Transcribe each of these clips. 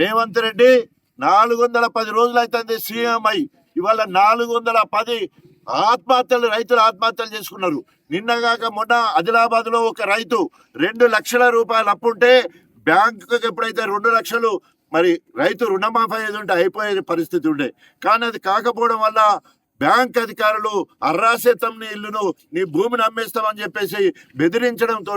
రేవంత్ రెడ్డి నాలుగు వందల పది రోజులు అవుతుంది సీఎం అయి ఇవాళ నాలుగు వందల పది ఆత్మహత్యలు రైతులు ఆత్మహత్యలు చేసుకున్నారు. నిన్నగాక మొన్న ఆదిలాబాద్లో ఒక రైతు రెండు లక్షల రూపాయలు అప్పుంటే బ్యాంకుకి ఎప్పుడైతే రెండు లక్షలు మరి రైతు రుణమాఫీ అయ్యేది ఉంటే అయిపోయే పరిస్థితి ఉండే. కానీ అది కాకపోవడం వల్ల బ్యాంక్ అధికారులు అర్రాసేతం నీ ఇల్లును నీ భూమిని అమ్మేస్తామని చెప్పేసి బెదిరించడంతో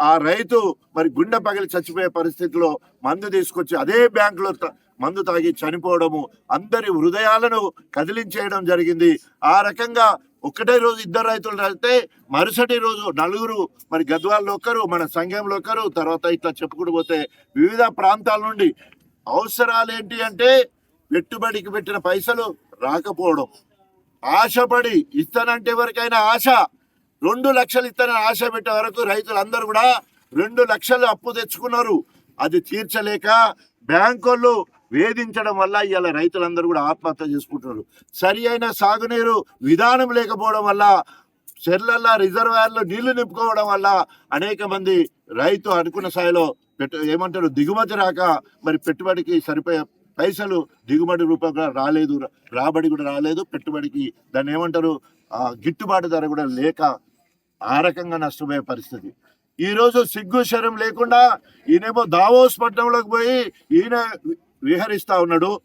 ఆ రైతు మరి గుండె పగిలి చచ్చిపోయే పరిస్థితిలో మందు తీసుకొచ్చి అదే బ్యాంకులో మందు తాగి చనిపోవడము అందరి హృదయాలను కదిలించేయడం జరిగింది. ఆ రకంగా ఒకటే రోజు ఇద్దరు రైతులు అయితే మరుసటి రోజు నలుగురు మరి గద్వాల్లో ఒకరు మన సంఘంలో ఒకరు తర్వాత ఇట్లా చెప్పుకుంటూ పోతే వివిధ ప్రాంతాల నుండి అవసరాలు ఏంటి అంటే పెట్టుబడికి పెట్టిన పైసలు రాకపోవడం. ఆశపడి ఇస్తానంటే ఎవరికైనా ఆశ? రెండు లక్షలు ఇస్తానని ఆశ పెట్టే వరకు రైతులందరూ కూడా రెండు లక్షలు అప్పు తెచ్చుకున్నారు. అది తీర్చలేక బ్యాంకులు వేధించడం వల్ల ఇవాళ రైతులందరూ కూడా ఆత్మహత్య చేసుకుంటున్నారు. సరి అయిన సాగునీరు విధానం లేకపోవడం వల్ల చెర్లల్లో రిజర్వాయర్లో నీళ్ళు నింపుకోవడం వల్ల అనేక మంది రైతు అనుకున్న స్థాయిలో పెట్టు ఏమంటారు దిగుమతి రాక మరి పెట్టుబడికి సరిపోయే పైసలు దిగుబడి రూపంగా రాలేదు రాబడి కూడా రాలేదు. పెట్టుబడికి దాన్ని ఏమంటారు? ఆ, గిట్టుబాటు ధర కూడా లేక ఆ రకంగా నష్టపోయే పరిస్థితి. ఈరోజు సిగ్గు శరం లేకుండా ఈయనేమో దావోస్ పట్టణంలోకి పోయి ఈయన విహరిస్తా ఉన్నాడు.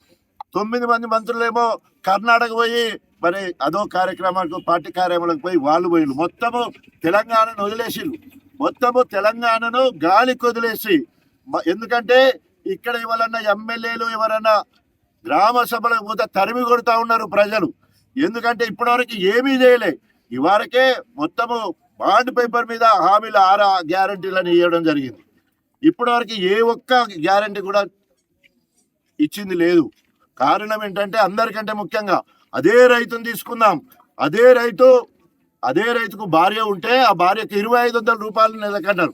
తొమ్మిది మంది మంత్రులేమో కర్ణాటక పోయి మరి అదో కార్యక్రమాలకు పార్టీ కార్యక్రమాలకు పోయి వాళ్ళు పోయిలు మొత్తము తెలంగాణను వదిలేసిరు మొత్తము తెలంగాణను గాలికి వదిలేసి ఎందుకంటే ఇక్కడ ఎవరన్నా ఎమ్మెల్యేలు ఎవరన్నా గ్రామ సభలకు పోతే తరిమి కొడుతూ ఉన్నారు ప్రజలు. ఎందుకంటే ఇప్పటివరకు ఏమీ చేయలే. ఇవరకే మొత్తము బాండ్ పేపర్ మీద హామీలు ఆరా గ్యారంటీలను ఇవ్వడం జరిగింది. ఇప్పటివరకు ఏ ఒక్క గ్యారంటీ కూడా ఇచ్చింది లేదు. కారణం ఏంటంటే అందరికంటే ముఖ్యంగా అదే రైతుని తీసుకుందాం. అదే రైతు అదే రైతుకు భార్య ఉంటే ఆ భార్యకు ఇరవై ఐదు వందల రూపాయలు నెలకన్నారు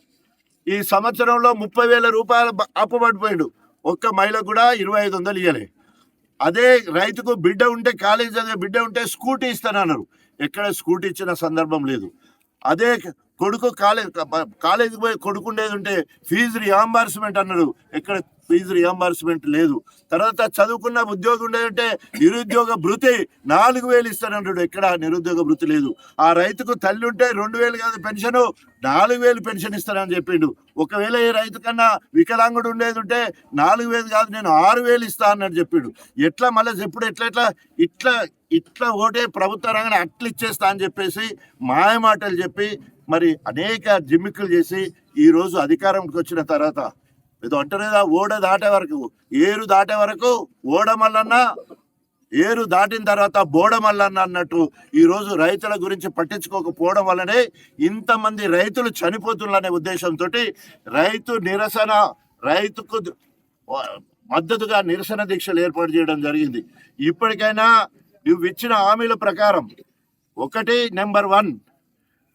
ఈ సంవత్సరంలో ముప్పై వేల రూపాయలు బ- అప్పు పడిపోయాడు ఒక్క మహిళకు కూడా ఇరవై ఐదు వందలు ఇవ్వలే అదే రైతుకు బిడ్డ ఉంటే కాలేజీ చదివే బిడ్డ ఉంటే స్కూటీ ఇస్తానన్నారు. ఎక్కడ స్కూటీ ఇచ్చిన సందర్భం లేదు. అదే కొడుకు కాలేజ్ కాలేజీకి పోయి కొడుకు ఉండేది ఉంటే ఫీజు రియాంబర్స్మెంట్ అన్నారు ఎక్కడ ఫీజు రియాంబర్స్మెంట్ లేదు. తర్వాత చదువుకున్న ఉద్యోగం ఉండేదంటే నిరుద్యోగ భృతి నాలుగు వేలు ఇస్తానన్నాడు ఎక్కడ నిరుద్యోగ భృతి లేదు. ఆ రైతుకు తల్లి ఉంటే రెండు వేలు కాదు పెన్షన్ నాలుగు వేలు పెన్షన్ ఇస్తానని చెప్పిండు. ఒకవేళ ఏ రైతు కన్నా వికలాంగుడు ఉండేది ఉంటే నాలుగు వేలు కాదు నేను ఆరు వేలు ఇస్తా అన్నట్టు చెప్పిండు. ఎట్లా మళ్ళీ ఎప్పుడు ఎట్లా ఎట్లా ఇట్లా ఇట్లా ఓటే ప్రభుత్వ రంగం అట్లా ఇచ్చేస్తా అని చెప్పేసి మాయమాటలు చెప్పి మరి అనేక జిమ్మిక్కులు చేసి ఈ రోజు అధికారంకి వచ్చిన తర్వాత ఏదో అంటారు ఓడ దాటే వరకు ఏరు దాటే వరకు ఓడమల్లన్నా ఏరు దాటిన తర్వాత బోడమల్లన్న అన్నట్టు ఈరోజు రైతుల గురించి పట్టించుకోకపోవడం వల్లనే ఇంతమంది రైతులు చనిపోతున్నారనే ఉద్దేశంతో రైతు నిరసన రైతుకు మద్దతుగా నిరసన దీక్షలు ఏర్పాటు చేయడం జరిగింది. ఇప్పటికైనా నువ్వు ఇచ్చిన హామీల ప్రకారం ఒకటి నెంబర్ వన్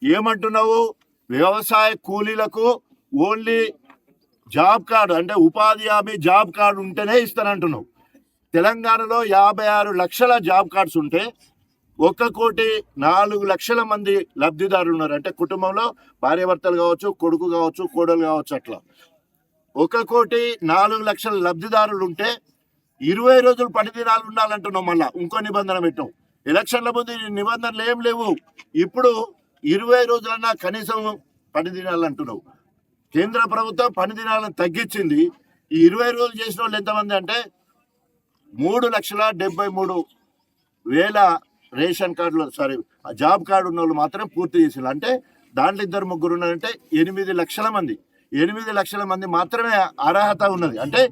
ఏమంటున్నావు? వ్యవసాయ కూలీలకు ఓన్లీ జాబ్ కార్డు అంటే ఉపాధి హామీ జాబ్ కార్డు ఉంటేనే ఇస్తానంటున్నావు. తెలంగాణలో యాభై ఆరు లక్షల జాబ్ కార్డ్స్ ఉంటే ఒక్క కోటి నాలుగు లక్షల మంది లబ్ధిదారులు ఉన్నారు. అంటే కుటుంబంలో భార్యాభర్తలు కావచ్చు కొడుకు కావచ్చు కోడలు కావచ్చు అట్లా. ఒక కోటి నాలుగు లక్షల లబ్ధిదారులు ఉంటే ఇరవై రోజులు పని దినాలు ఉండాలంటున్నాం మళ్ళా. ఇంకో నిబంధన పెట్టాం ఎలక్షన్ల ముందు ఈ నిబంధనలు ఏం లేవు. ఇప్పుడు ఇరవై రోజులన్నా కనీసం పని దినాలు అంటున్నావు. కేంద్ర ప్రభుత్వం పని దినాలను తగ్గించింది. ఈ ఇరవై రోజులు చేసిన వాళ్ళు ఎంతమంది అంటే మూడు లక్షల డెబ్బై మూడు వేల రేషన్ కార్డులు సారీ జాబ్ కార్డు ఉన్న వాళ్ళు మాత్రం పూర్తి చేసారు అంటే దాంట్లో ఇద్దరు ముగ్గురు ఉన్నారంటే ఎనిమిది లక్షల మంది. ఎనిమిది లక్షల మంది మాత్రమే అర్హత ఉన్నది. అంటే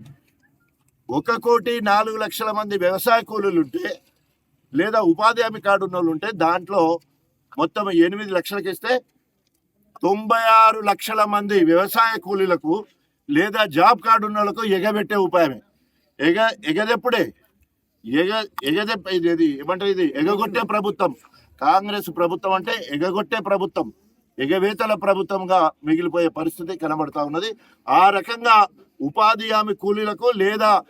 ఒక కోటి నాలుగు లక్షల మంది వ్యవసాయ కూలీలు ఉంటే లేదా ఉపాధి హామీ కార్డు ఉన్న వాళ్ళు ఉంటే దాంట్లో మొత్తం ఎనిమిది లక్షలకి ఇస్తే తొంభై ఆరు లక్షల మంది వ్యవసాయ కూలీలకు లేదా జాబ్ కార్డు ఉన్న వాళ్ళకు ఎగబెట్టే ఉపాయమే. ఎగ ఎగదెప్పుడే? ఎగ ఎగదెప్ప ఇది ఇది ఏమంటారు ఇది? ఎగగొట్టే ప్రభుత్వం. కాంగ్రెస్ ప్రభుత్వం అంటే ఎగగొట్టే ప్రభుత్వం. ఎగవేతల ప్రభుత్వంగా మిగిలిపోయే పరిస్థితి కనబడతా ఉన్నది. ఆ రకంగా ఉపాధి హామీ కూలీలకు లేదా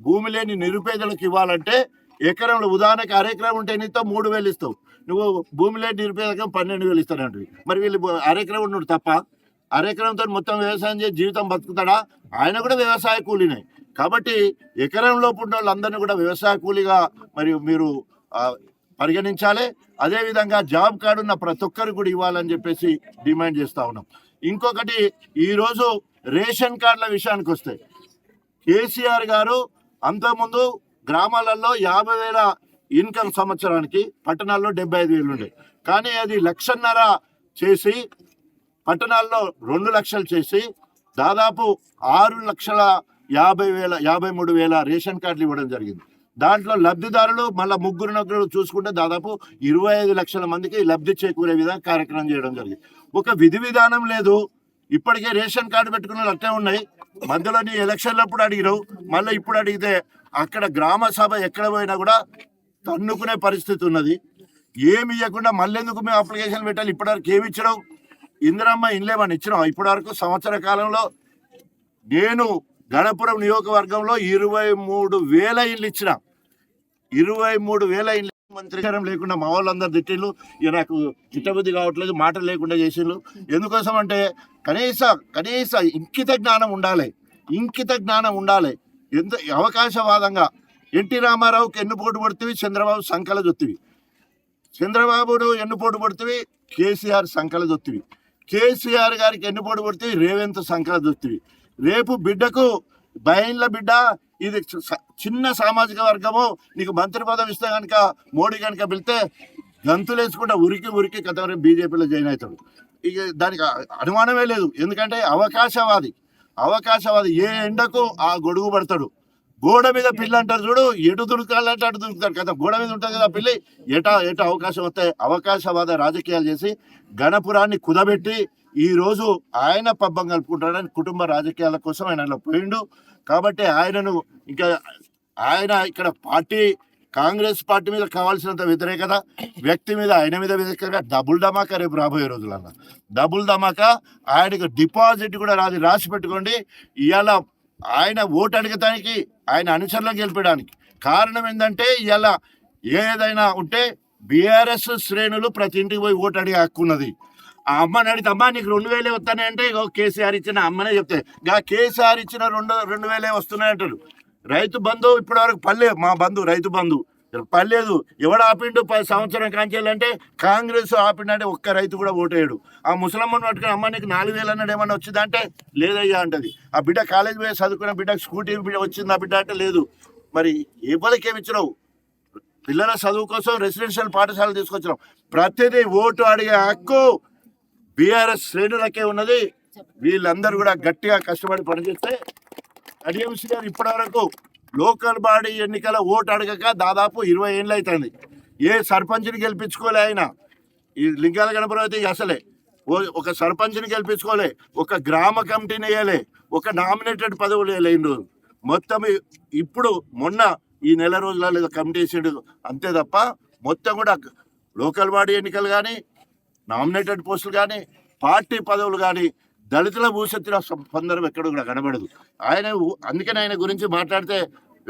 భూమి లేని నిరుపేదలకు ఇవ్వాలంటే ఎకరంలో ఉదాహరణకి అరెకరం ఉంటే నీతో మూడు వేలు ఇస్తావు. నువ్వు భూమిలో నిరుపేదకం పన్నెండు వేలు ఇస్తానంటే మరి వీళ్ళు అరెకరం ఉన్నాడు తప్ప అరెకరంతో మొత్తం వ్యవసాయం చేసి జీవితం బతుకుతాడా? ఆయన కూడా వ్యవసాయ కూలీనే. కాబట్టి ఎకరం లోపు ఉన్న వాళ్ళందరినీ కూడా వ్యవసాయ కూలీగా మరియు మీరు పరిగణించాలి. అదేవిధంగా జాబ్ కార్డు ఉన్న ప్రతి ఒక్కరికి కూడా ఇవ్వాలని చెప్పేసి డిమాండ్ చేస్తూ ఉన్నాం. ఇంకొకటి ఈరోజు రేషన్ కార్డుల విషయానికి వస్తే కేసీఆర్ గారు అంతకుముందు గ్రామాలలో యాభై వేల ఇన్కమ్ సంవత్సరానికి పట్టణాల్లో డెబ్బై ఐదు వేలు ఉండే. కానీ అది లక్షన్నర చేసి పట్టణాల్లో రెండు లక్షలు చేసి దాదాపు ఆరు లక్షల యాభై వేల యాభై మూడు వేల రేషన్ కార్డులు ఇవ్వడం జరిగింది. దాంట్లో లబ్ధిదారులు మళ్ళీ ముగ్గురు నగ్గురు చూసుకుంటే దాదాపు ఇరవై ఐదు లక్షల మందికి లబ్ధి చేకూరే విధంగా కార్యక్రమం చేయడం జరిగింది. ఒక విధి విధానం లేదు. ఇప్పటికే రేషన్ కార్డు పెట్టుకున్న అట్టే ఉన్నాయి. మధ్యలో నీ ఎలక్షన్లప్పుడు అడిగినావు మళ్ళీ ఇప్పుడు అడిగితే అక్కడ గ్రామ సభ ఎక్కడ పోయినా కూడా తన్నుకునే పరిస్థితి ఉన్నది. ఏమి ఇవ్వకుండా మళ్ళీ ఎందుకు మేము అప్లికేషన్ పెట్టాలి? ఇప్పటివరకు ఏమి ఇచ్చడం ఇందిరమ్మ ఇండ్లేమని ఇచ్చినాం? ఇప్పటివరకు సంవత్సర కాలంలో నేను గణపురం నియోజకవర్గంలో ఇరవై మూడు వేల ఇల్లు ఇచ్చిన. ఇరవై మూడు వేల ఇల్లు మంత్రికరం లేకుండా మా వాళ్ళందరూ తిట్టిళ్ళు ఇక నాకు చిట్టబుద్ధి కావట్లేదు మాటలు లేకుండా చేసిండ్రు ఎందుకోసం అంటే కనీస కనీస ఇంకిత జ్ఞానం ఉండాలి. ఇంకిత జ్ఞానం ఉండాలి. ఎంత అవకాశవాదంగా ఎన్టీ రామారావుకి ఎన్నుపోటు పడుతుంది చంద్రబాబు సంకల జొత్తివి. చంద్రబాబును ఎన్నుపోటు పడుతుంది కేసీఆర్ సంకల జొత్తివి. కేసీఆర్ గారికి ఎన్నుపోటు పడుతుంది రేవంత్ సంకల జొత్తివి. రేపు బిడ్డకు బయన్ల బిడ్డ ఇది చిన్న సామాజిక వర్గము నీకు మంత్రి పదవి ఇస్తే కనుక మోడీ కనుక పిలితే గంతులు వేసుకుంటా ఉరికి ఉరికి కథ బీజేపీలో జాయిన్ అవుతాడు. ఇక దానికి అనుమానమే లేదు. ఎందుకంటే అవకాశవాది అవకాశవాది ఏ ఎండకు ఆ గొడుగు పడతాడు? గోడ మీద పిల్లి అంటారు చూడు ఎటు దొరకాలంటే అటు దొరుకుతారు కదా. గోడ మీద ఉంటుంది కదా పిల్లి. ఎటా ఎటా అవకాశం వస్తే అవకాశవాద రాజకీయాలు చేసి గణపురాన్ని కుదబెట్టి ఈ రోజు ఆయన పబ్బం కలుపుకుంటాడని కుటుంబ రాజకీయాల కోసం ఆయన పోయిండు. కాబట్టి ఆయనను ఇంకా ఆయన ఇక్కడ పార్టీ కాంగ్రెస్ పార్టీ మీద కావాల్సినంత వ్యతిరేకత వ్యక్తి మీద ఆయన మీద వ్యతిరేకత డబుల్ ధమాకా రేపు రాబోయే రోజులన్న. డబుల్ ధమాకా ఆయనకు డిపాజిట్ కూడా రాది రాసి పెట్టుకోండి. ఇవాళ ఆయన ఓటు అడగటానికి ఆయన అనుసరణ గెలిపడానికి కారణం ఏంటంటే ఇలా ఏదైనా ఉంటే బీఆర్ఎస్ శ్రేణులు ప్రతి ఇంటికి పోయి ఓటు అడిగే హక్కు ఉన్నది. ఆ అమ్మని అడిగితే అమ్మా నీకు రెండు వేలే వస్తాయి అంటే ఇగో కేసీఆర్ ఇచ్చిన అమ్మనే చెప్తే. గా కేసీఆర్ ఇచ్చిన రెండు రెండు వేలే వస్తున్నాయి అంటారు రైతు బంధు ఇప్పటివరకు పల్లె మా బంధు రైతు బంధు. పర్లేదు ఎవడు ఆపిండు పది సంవత్సరం కాంచేయాలంటే కాంగ్రెస్ ఆపిండంటే ఒక్క రైతు కూడా ఓటేయడు. ఆ ముసలమ్మను పట్టుకుని అమ్మ నీకు నాలుగు వేలు అన్నాడు ఏమన్నా వచ్చిందంటే లేదయ్యా అంటది. ఆ బిడ్డ కాలేజ్ పోయి చదువుకున్న బిడ్డ స్కూటీ బిడ్డ వచ్చింది ఆ బిడ్డ అంటే లేదు. మరి ఏ ఇచ్చినావు? పిల్లల చదువు కోసం రెసిడెన్షియల్ పాఠశాల తీసుకొచ్చినాం ప్రతిదీ ఓటు అడిగే హక్కు బీఆర్ఎస్ శ్రేణులకే ఉన్నది. వీళ్ళందరూ కూడా గట్టిగా కష్టపడి పనిచేస్తే అడిఎంసీ గారు ఇప్పటి వరకు లోకల్ బాడీ ఎన్నికల ఓటు అడగక దాదాపు ఇరవై ఏళ్ళు అవుతుంది ఏ సర్పంచ్ని గెలిపించుకోలే ఆయన. ఈ లింగాల గణపతి అసలే. ఓ- ఒక సర్పంచ్ని గెలిపించుకోలే ఒక గ్రామ కమిటీని వేయలే ఒక నామినేటెడ్ పదవులు వేయలేండు రోజులు. మొత్తం ఇప్పుడు మొన్న ఈ నెల రోజుల లేదా కమిటీ వేసాడు అంతే తప్ప మొత్తం కూడా లోకల్ బాడీ ఎన్నికలు కానీ నామినేటెడ్ పోస్టులు కానీ పార్టీ పదవులు కానీ దళితుల భూషత్తుల స్పందనం ఎక్కడ కూడా కనబడదు. ఆయన అందుకని ఆయన గురించి మాట్లాడితే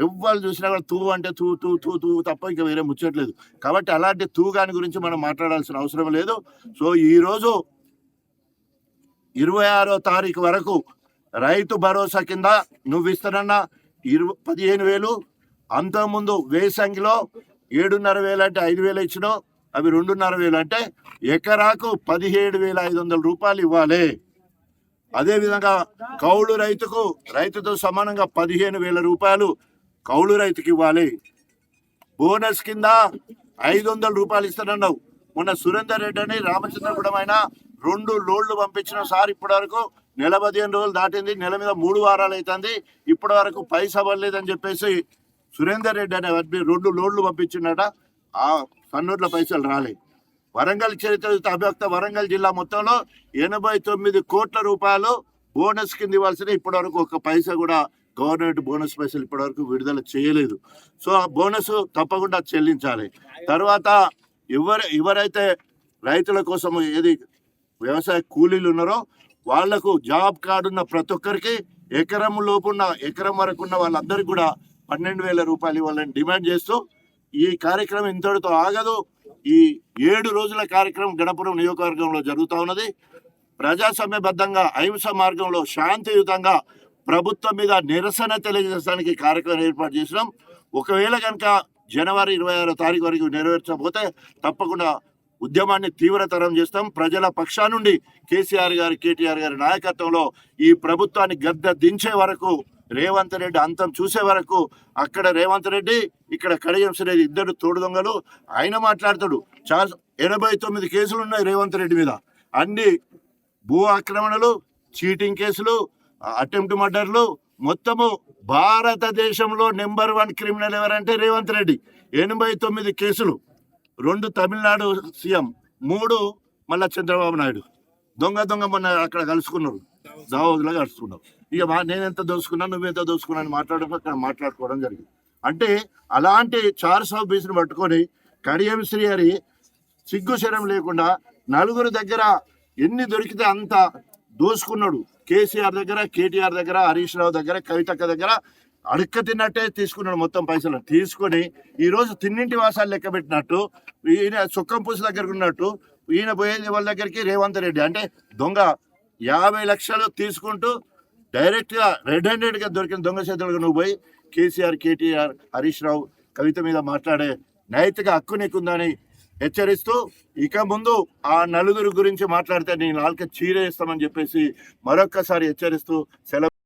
ఎవ్వరు చూసినా కూడా తూ అంటే తూ తూ తూ తూ తప్ప ఇంకా వేరే ముచ్చట్లేదు. కాబట్టి అలాంటి తూగాని గురించి మనం మాట్లాడాల్సిన అవసరం లేదు. సో ఈరోజు ఇరవై ఆరో తారీఖు వరకు రైతు భరోసా కింద నువ్వు ఇస్తానన్న ఇరవై పదిహేను వేలు అంతకుముందు వేసంగిలో ఏడున్నర వేలు అంటే ఐదు వేలు ఇచ్చినావు అవి రెండున్నర వేలు అంటే ఎకరాకు పదిహేడు వేల ఐదు వందల రూపాయలు ఇవ్వాలి. అదేవిధంగా కౌలు రైతుకు రైతుతో సమానంగా పదిహేను వేల రూపాయలు కౌలు రైతుకి ఇవ్వాలి. బోనస్ కింద ఐదు వందల రూపాయలు ఇస్తానన్నావు. మొన్న సురేందర్ రెడ్డి అని రామచంద్రపురం ఆయన రెండు లోడ్లు పంపించిన సార్ ఇప్పటి వరకు నెల పదిహేను రోజులు దాటింది. నెల మీద మూడు వారాలు అవుతుంది ఇప్పటి వరకు పైసా పడలేదని చెప్పేసి సురేందర్ రెడ్డి అనే రెండు లోడ్లు పంపించిండట. ఆ కన్నూర్ల పైసలు రాలేదు వరంగల్ చరిత్ర అభ్యక్త వరంగల్ జిల్లా మొత్తంలో ఎనభై తొమ్మిది కోట్ల రూపాయలు బోనస్ కింద ఇవ్వాల్సిన ఇప్పటివరకు ఒక పైసా కూడా గవర్నమెంట్ బోనస్ పైసలు ఇప్పటివరకు విడుదల చేయలేదు. సో ఆ బోనస్ తప్పకుండా చెల్లించాలి. తర్వాత ఎవరు ఎవరైతే రైతుల కోసం ఏది వ్యవసాయ కూలీలు ఉన్నారో వాళ్ళకు జాబ్ కార్డు ఉన్న ప్రతి ఒక్కరికి ఎకరం లోపున్న ఎకరం వరకు ఉన్న వాళ్ళందరికీ కూడా పన్నెండు వేల రూపాయలు ఇవ్వాలని డిమాండ్ చేస్తూ ఈ కార్యక్రమం ఇంతటితో ఆగదు. ఈ ఏడు రోజుల కార్యక్రమం గణపురం నియోజకవర్గంలో జరుగుతూ ఉన్నది. ప్రజాస్వామ్యబద్ధంగా అహింస మార్గంలో శాంతియుతంగా ప్రభుత్వం మీద నిరసన తెలియజేయడానికి కార్యక్రమం ఏర్పాటు చేసినాం. ఒకవేళ కనుక జనవరి ఇరవై ఆరో తారీఖు వరకు నెరవేర్చకపోతే తప్పకుండా ఉద్యమాన్ని తీవ్రతరం చేస్తాం. ప్రజల పక్షా నుండి కేసీఆర్ గారు కేటీఆర్ గారి నాయకత్వంలో ఈ ప్రభుత్వాన్ని గద్దె దించే వరకు రేవంత్ రెడ్డి అంతం చూసే వరకు అక్కడ రేవంత్ రెడ్డి ఇక్కడ కడియం రెడ్డి ఇద్దరు తోడు దొంగలు ఆయన మాట్లాడతాడు. చాలా ఎనభై తొమ్మిది కేసులు ఉన్నాయి రేవంత్ రెడ్డి మీద. అన్ని భూ ఆక్రమణలు చీటింగ్ కేసులు అటెంప్ట్ మర్డర్లు మొత్తము భారతదేశంలో నెంబర్ వన్ క్రిమినల్ ఎవరంటే రేవంత్ రెడ్డి. ఎనభై తొమ్మిది కేసులు రెండు తమిళనాడు సీఎం మూడు మళ్ళా చంద్రబాబు నాయుడు. దొంగ దొంగ మొన్న అక్కడ కలుసుకున్నారు. దావోద్లో కలుసుకున్నారు ఇక మా నేను ఎంత దోసుకున్నా నువ్వెంత దోసుకున్నా అని మాట్లాడడం అక్కడ మాట్లాడుకోవడం జరిగింది. అంటే అలాంటి చార్స్ ఆఫ్ బీస్ని పట్టుకొని కడియం శ్రీ గారి సిగ్గు శరం లేకుండా నలుగురు దగ్గర ఎన్ని దొరికితే అంత దోసుకున్నాడు. కేసీఆర్ దగ్గర కేటీఆర్ దగ్గర హరీష్ రావు దగ్గర కవితక్క దగ్గర అడక్క తిన్నట్టే తీసుకున్నాడు మొత్తం పైసలు. తీసుకొని ఈరోజు తిన్నింటి వాసాలు లెక్క పెట్టినట్టు ఈయన సుక్కం పూస దగ్గరకు ఉన్నట్టు ఈయన పోయేది వాళ్ళ దగ్గరికి రేవంత్ రెడ్డి. అంటే దొంగ యాభై లక్షలు తీసుకుంటూ డైరెక్ట్గా రెడ్ హ్యాండెడ్గా దొరికిన దొంగ చేతులకు నువ్వు పోయి కేసీఆర్ కేటీఆర్ హరీష్ రావు కవిత మీద మాట్లాడే నైతిక హక్కు నీకుందని హెచ్చరిస్తూ ఇక ముందు ఆ నలుగురు గురించి మాట్లాడితే నేను నాలుక చీరేస్తామని చెప్పేసి మరొక్కసారి హెచ్చరిస్తూ సెలవు